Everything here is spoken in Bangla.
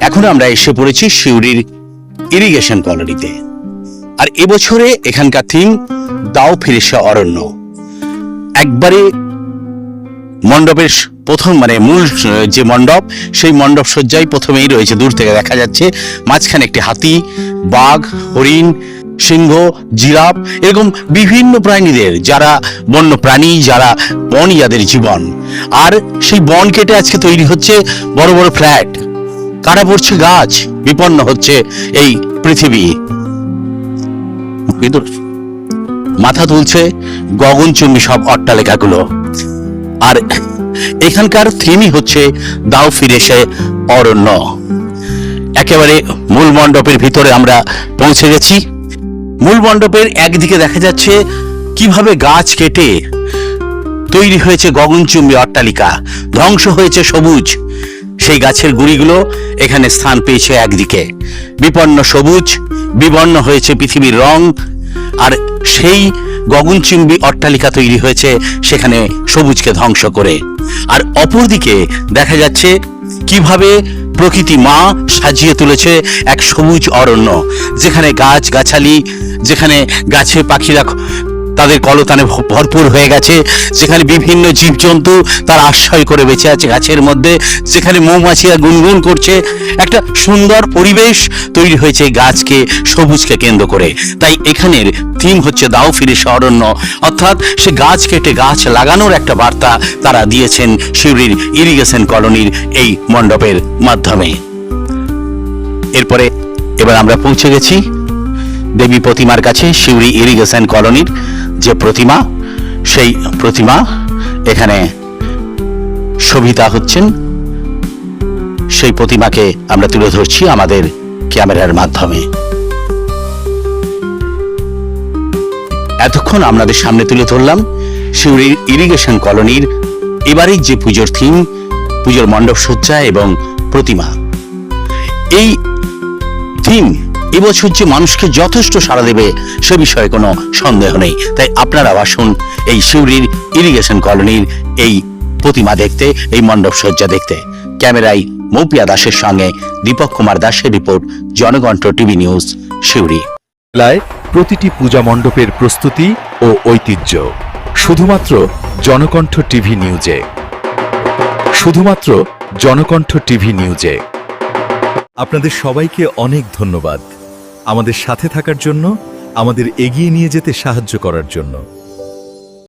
এখন আমরা এসে পড়েছি শিউরির ইরিগেশন কলোনিতে। আর এবছরে এখানকার থিম, দাও ফিরেছে অরণ্য। একবারে মণ্ডপের প্রথম মানে মূল যে মণ্ডপ, সেই মণ্ডপ সজ্জাই প্রথমেই রয়েছে। দূর থেকে দেখা যাচ্ছে মাঝখানে একটি হাতি, বাঘ, হরিণ, সিংহ, জিরাফ, এরকম বিভিন্ন প্রাণীদের, যারা বন্য প্রাণী যারা বন, যাদের জীবন। আর সেই বন কেটে আজকে তৈরি হচ্ছে বড় বড় ফ্ল্যাট। কাটা পড়ছে? গাছ। বিপন্ন হচ্ছে এই পৃথিবী। কিন্তু মাথা তুলছে গগনচুম্বী সব অট্টালিকাগুলো। আর এখানকার থিমই হচ্ছে দাও ফিরে সে অরণ্য। একেবারে মূল মণ্ডপের ভিতরে আমরা পৌঁছে গেছি। মূল মণ্ডপের একদিকে দেখা যাচ্ছে কীভাবে গাছ কেটে তৈরি হয়েছে গগনচুম্বী অট্টালিকা। ধ্বংস হয়েছে সবুজ সেই গাছের গুড়িগুলো এখানে স্থান পেয়েছে একদিকে। বিপন্ন সবুজ, বিবর্ণ হয়েছে পৃথিবীর রং, আর সেই গগনচুম্বী অট্টালিকা তৈরি হয়েছে সেখানে সবুজকে ধ্বংস করে। আর অপরদিকে দেখা যাচ্ছে কীভাবে প্রকৃতি মা সাজিয়ে তুলেছে এক সবুজ অরণ্য, যেখানে গাছ গাছালি, যেখানে গাছে পাখিরা তাদের কলতানে ভরপুর হয়ে গেছে। যেখানে বিভিন্ন জীবজন্তু তার আশ্রয় করে বেঁচে আছে গাছের মধ্যে। যেখানে মৌমাছিরা গুনগুন করছে। একটা সুন্দর পরিবেশ তৈরি হয়েছে গাছকে সবুজকে কেন্দ্র করে। তাই এখানের থিম হচ্ছে দাও ফিরে সে অরণ্য অর্থাৎ সে গাছ কেটে গাছ লাগানোর একটা বার্তা তারা দিয়েছেন শিউরির ইরিগেশন কলোনির এই মণ্ডপের মাধ্যমে। এরপরে এবার আমরা পৌঁছে গেছি। দেবী প্রতিমার কাছে শিউরি ইরিগেশন কলোনির যে প্রতিমা, সেই প্রতিমা এখানে সবিতা হচ্ছেন। সেই প্রতিমাকে আমরা তুলে ধরছি আমাদের ক্যামেরার মাধ্যমে। এতক্ষণ আপনাদের সামনে তুলে ধরলাম শিউরির ইরিগেশন কলোনির এবারের যে পুজোর থিম, পুজোর মণ্ডপ সজ্জা এবং প্রতিমা। এই থিম এবছর যে মানুষকে যথেষ্ট সাড়া দেবে, সে বিষয়ে কোনো সন্দেহ নেই। তাই আপনারা আসুন এই শিউরির ইরিগেশন কলোনির এই প্রতিমা দেখতে, এই মণ্ডপ সজ্জা দেখতে। ক্যামেরায় মৌপিয়া দাসের সঙ্গে দীপক কুমার দাসের রিপোর্ট, জনকণ্ঠ টিভি নিউজ মেলায় প্রতিটি পূজা মণ্ডপের প্রস্তুতি ও ঐতিহ্য। শুধুমাত্র জনকণ্ঠ টিভি নিউজে। শুধুমাত্র জনকণ্ঠ টিভি নিউজে। আপনাদের সবাইকে অনেক ধন্যবাদ। আমাদের সাথে থাকার জন্য আমাদের এগিয়ে নিয়ে যেতে সাহায্য করার জন্য।